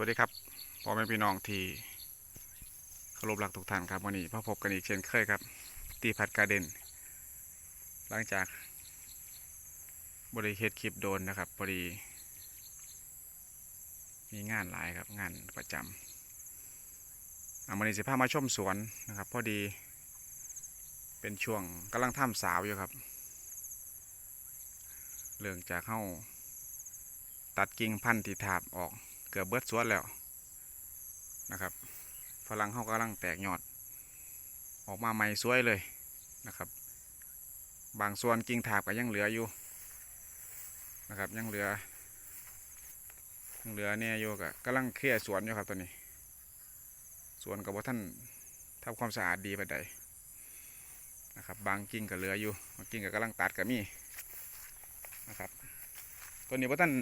วัสดีครับพ่อแม่พี่น้องที่เคารพรักทุกท่านครับวันนี้พบพบกันอีกเช่นเคยครับ ตีพัดการ์เดนหลังจากบริเฮ็ดคลิปโดนนะครับพอดีมีงานหลายครับงานประจำอะวันนี้สิพามาชมสวนนะครับ พอดี เป็นช่วงกำลังทำสาวอยู่ครับ เรื่องจากเข้าตัดกิ่งพันธุ์ที่ถาบออก เกือบเบิดสวนแล้วนะครับฝรั่งเขากำลังแตกยอด ออกมาใหม่สวยเลยนะครับ บางส่วนกิ่งถาบก็ยังเหลืออยู่นะครับยังเหลือยังเหลือเนี่ยอยู่ก็กำลังเคลียร์สวนอยู่ครับตอนนี้ สวนกับว่าท่านทำความสะอาดดีไปใดนะครับบางกิ่งก็เหลืออยู่บางกิ่งก็กำลังตัดก็มีนะครับตัวนี้ว่าท่าน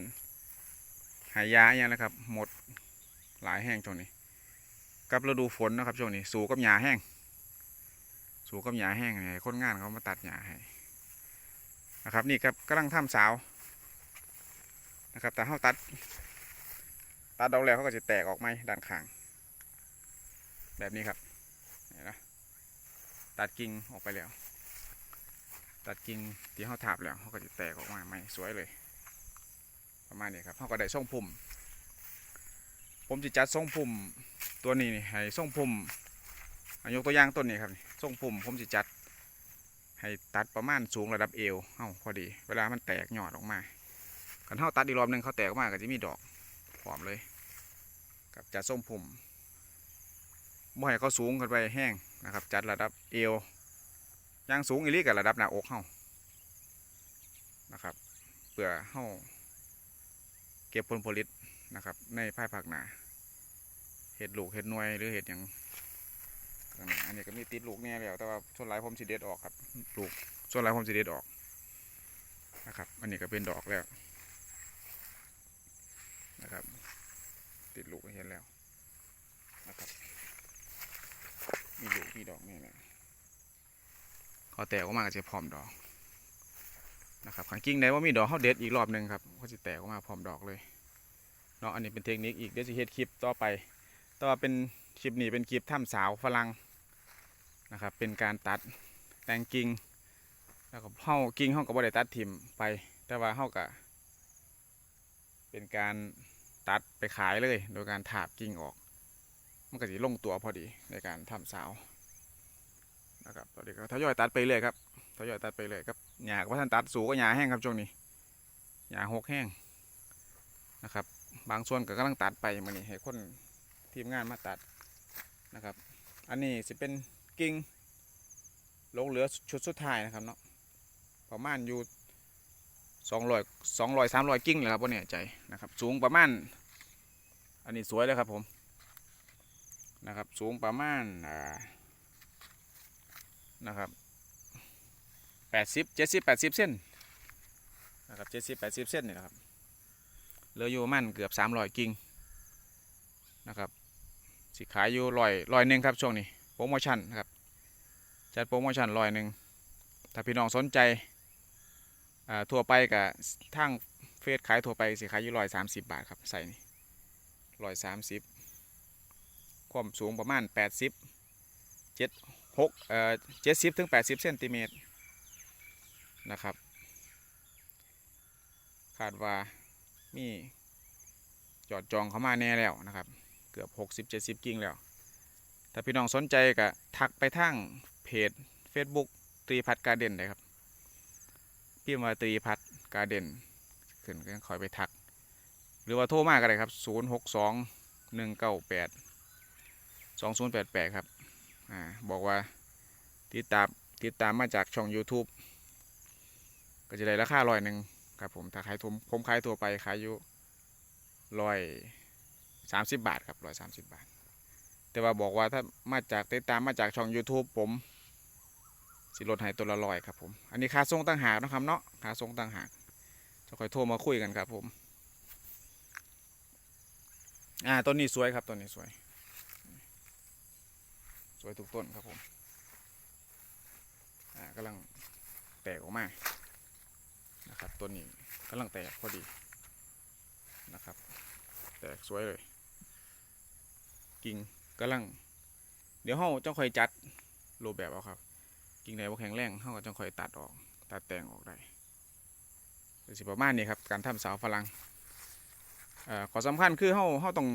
หายาอย่างนะครับ หมดหลายแห้งช่วงนี้ กับฤดูฝนนะครับช่วงนี้ สูกับหญ้าแห้ง สูกับหญ้าแห้งให้คนงานเขามาตัดหญ้าให้นะครับนี่ครับกำลังทำสาวนะครับแต่เขาตัด ตัดดอกแล้วเขาก็จะแตกออกไหมด้านข้าง แบบนี้ครับเห็นไหมตัดกิ่งออกไปแล้ว ตัดกิ่งที่เขาถาบแล้วเขาก็จะแตกออกมาใหมสวยเลย ประมาณนี้ครับเขาก็ได้ทรงพุ่มผมจะจัดทรงพุ่มตัวนี้นี่ให้ทรงพุ่มอะยกตัวอย่างต้นนี้ครับนี่ทรงพุ่มผมจะจัด ให้ตัดประมาณสูงระดับเอวเอ้าพอดี เวลามันแตกยอดออกมากันเท่าตัดอีกรอบหนึ่งเขาแตกออกมาก็จะมีดอกพร้อมเลย กับจัดทรงพุ่มบ่ให้เขาสูงขึ้นไปแห้งนะครับ จัดระดับเอวย่างสูงอีหลีกับระดับหน้าอกเฮานะครับเพื่อเฮา ก็บผลผลิตนะครับ ในภายภาคหนาเห็ดลูกเห็ดหน่วยหรือเห็ดอย่างอันนี้ก็มีติดลูกเนี่ยแล้วแต่ว่าส่วนหลายผมสิเด็ดออกครับลูกส่วนหลายผมสิเด็ดออกนะครับ อันนี้ก็เป็นดอกแล้วนะครับ ติดลูกเห็นแล้วนะครับมีลูกมีดอกนี่แหละเขาแตกออกมาก็จะพร้อมดอกนะครับขังกิ้งได้ว่ามีดอกเขาเด็ดอีกรอบหนึ่งครับเขาจะแตกออกมาพร้อมดอกเลย เนาะอันนี้เป็นเทคนิคอีกเดี๋ยวจะเฮ็ดคลิปต่อไป ต่ว่าเป็นคลิปนี้เป็นคลิปถ้ำสาวฝรั่งนะครับ เป็นการตัดแต่งกิ่งแล้วก็เฮากิ่งเฮาก็บ่ได้ตัดถิ่มไป แต่ว่าเฮาก็เป็นการตัดไปขายเลย โดยการถาบกิ่งออก มันก็จะลงตัวพอดีในการทำสาวนะครับตอนนี้ก็ทยอยตัดไปเรื่อยครับทยอยตัดไปเลยครับหญ้าก็ว่าท่านตัดสูงก็หญ้าแห้งครับช่วงนี้หญ้าหกแห้งนะครับ บางส่วนก็กำลังตัดไปมันนี่ให้คนทีมงานมาตัดนะครับ อันนี้สิเป็นกิ่งลงเหลือชุดสุดท้ายนะครับเนาะประมาณอยู่สองร้อยสองร้อยสามร้อยกิ่งเลยครับว่าเนี่ยใจนะครับ สูงประมาณ อันนี้สวยเลยครับผมนะครับ สูงประมาณอ่านะครับแปดสิบเจ็ดสิบแปดสิบเส้นนะครับเจ็ดสิบแปดสิบเส้นนี่แหละครับ เหลืออยู่ประมันเกือบสามร้อยกิ่งนะครับสิขายอยู่ร้อยร้อยหนึ่งครับช่วงนี้โปรโมชั่นนะครับจัดโปรโมชั่นร้อยหนึ่งถ้าพี่น้องสนใจทั่วไปกับทางเฟซขายทั่วไปสิขายอยู่ร้อยสามสิบบาทครับใส่นี่ร้อยสามสิบความสูงประมาณแปดสิบเจ็ดหกเอ่อเจ็ดสิบถึงแปดสิบเซนติเมตรนะครับคาดว่า มีจอดจองเขามาแน่แล้วนะครับ เกือบ60 70กิ่งแล้ว ถ้าพี่น้องสนใจก็ทักไปทางเพจ Facebook ตรีพัดการเด่นเลยครับพี่มาตรีพัดการเด่นขึ้นก็คอยไปทัก หรือว่าโทรมาก็ได้ครับ062 198 2088ครับอ่าบอกว่าติดตามติดตามมาจากช่อง YouTube ก็จะได้ราคาร้อยหนึ่ง ครับผมถ้าขายผมผมขายตัวไปขายอยู่ร้อยสามสิบบาทครับร้อยสามสิบบาท แต่ว่าบอกว่าถ้ามาจากติดตามมาจากช่อง YouTube ผมสิลดให้ตัวละร้อยครับผมอันนี้ค่าส่งต่างหากนะครับเนาะค่าส่งต่างหากจะค่อยโทรมาคุยกันครับผมอ่าต้นนี้สวยครับต้นนี้สวย สวยทุกต้นครับผมอ่ากำลังแตกออกมา นะครับต้นนี้กำลังแตกพอดีนะครับ แตกสวยเลย กิ่งกำลัง เดี๋ยวเฮาจ้องค่อยจัดรูปแบบเอาครับ กิ่งไหนบ่แข็งแรงเฮาก็จ้องค่อยตัดออก ตัดแต่งออกได้สิประมาณนี้ครับการทำเสาฝรั่งอข้อสำคัญคือเฮาเฮาต้อง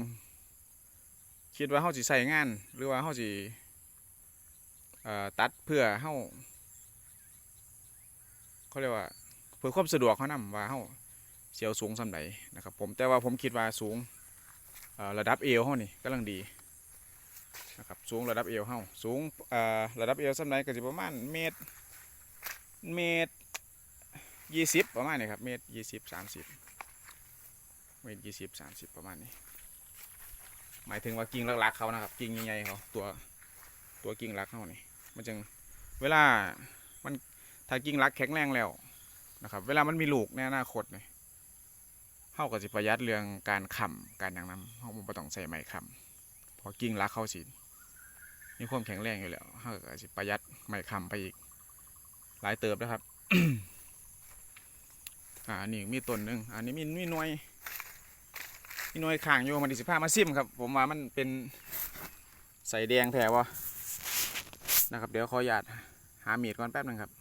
คิดว่าเฮาสิใส่งาน หรือว่าเฮาสิตัดเพื่อเฮาเขาเรียกว่า เพื่อความสะดวกเขานํว่าเฮาเสียวสูงสำใดนนะครับ ผมแต่ว่าผมคิดว่าสูงระดับเอวเฮานี่กำลังดีนะครับสูงระดับเอวเฮาสูงระดับเอวสำใดก็สิประมาณเมตรเมตรยี่สิบประมาณนี้ครับเมตรยี่สิบสามสิบเมตรยี่สิบสามสิบประมาณนี้หมายถึงว่ากิ่งหลักๆเขานะครับกิ่งใหญ่ๆเขาตัวตัวกิ่งหลักเขานี่มันจึงเวลามันถ้ากิ่งหลักแข็งแรงแล้ว นะครับ เวลามันมีลูกในอนาคตเนี่ยเขาก็จะประหยัดเรื่องการค้ำการอย่างนั้นเขาไม่ต้องใส่ไม้ค้ำพอกิ่งหลักเข้าสิมีความแข็งแรงอยู่แล้วเขาก็จะประหยัดไม้ค้ำไปอีก หลายเติบนะครับอ่าอันนี้มีต้นหนึ่งอันนี้มีมีหน่วยมีหน่วยข้างอยู่มันดิสิพามาซิมครับ ผมว่ามันเป็นใส่แดงแท้วะนะครับ เดี๋ยวขออนุญาตหามีดก่อนแป๊บหนึงครับ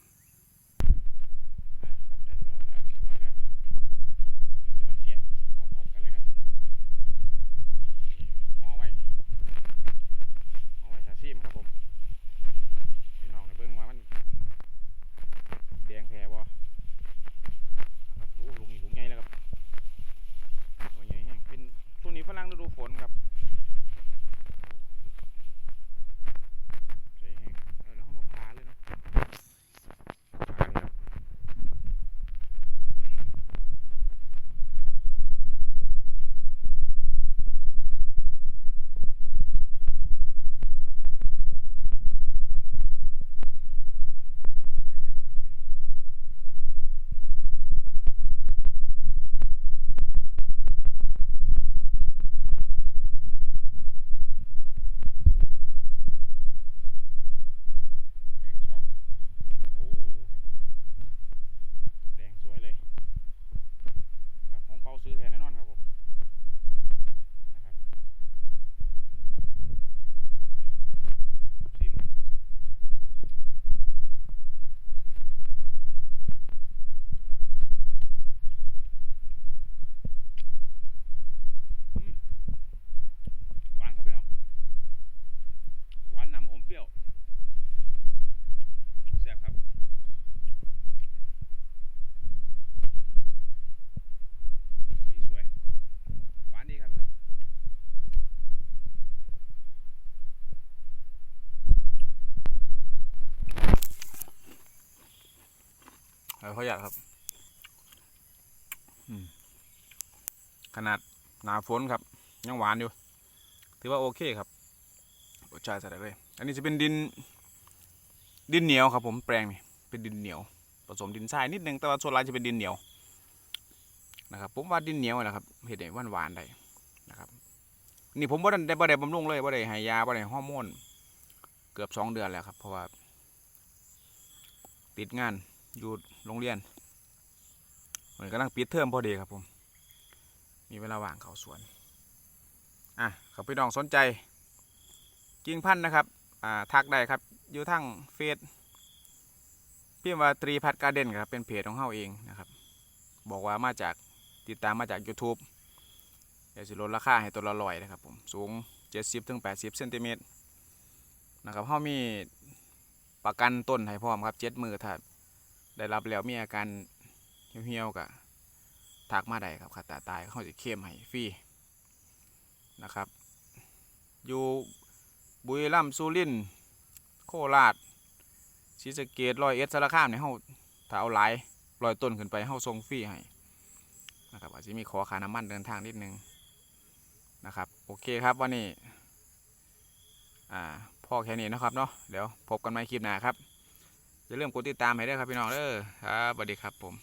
เอาเขาอยากครับอืมขนาดหนาฝนครับ ยังหวานอยู่ ถือว่าโอเคครับรสชาติใส่ได้เลย อันนี้จะเป็นดิน ดินเหนียวครับ ผมแปลงนี่เป็นดินเหนียว ผสมดินทรายนิดนึงแต่ว่าส่วนใหญ่จะเป็นดินเหนียวนะครับผมว่าดินเหนียวนี่แหละครับเห็ดให้หวานหวานๆได้นะครับ นี่ผมบ่ได้ได้บ่ได้บำรุงเลยบ่ได้ให้ยาบ่ได้ฮอร์โมนเกือบสองเดือนแล้วครับ เพราะว่า ติดงาน อยู่โรงเรียนเหมือนกำลังปิดเทอมพอดีครับผม มีเวลาว่างเขาสวน อะครับพี่น้องสนใจ กิ่งพันธุ์นะครับ อ่าทักได้ครับ อยู่ทั้งเฟซพิมพ์ว่าตรีพัดการเด้นครับ เป็นเพจของเฮาเองนะครับ บอกว่ามาจากติดตามมาจาก YouTube เดี๋ยวสิลดราคาให้ตัวละร้อยนะครับผมสูง 70ถึง80เซนติเมตรนะครับเฮามีประกันต้นให้พร้อมครับ7มือถ้า ได้รับแล้วมีอาการเหี่ยวๆก็ทักมาได้ครับขาตาตายเขาจะเข้มให้ฟรีนะครับ อยู่บุรีรัมย์สุรินทร์โคราชศรีสะเกษร้อยเอ็ดสารคามเนี่ยเฮาถ้าเอาหลายร้อยต้นขึ้นไปเฮาส่งฟรีให้นะครับอาจจะมีขอค่าน้ำมันเดินทางนิดนึงนะครับ โอเคครับวันนี้อ่าพ่อแค่นี้นะครับเนาะเดี๋ยวพบกันใหม่คลิปหน้าครับ อย่าลืมกดติดตามให้ด้วยครับพี่น้องเด้อครับสวัสดีครับผม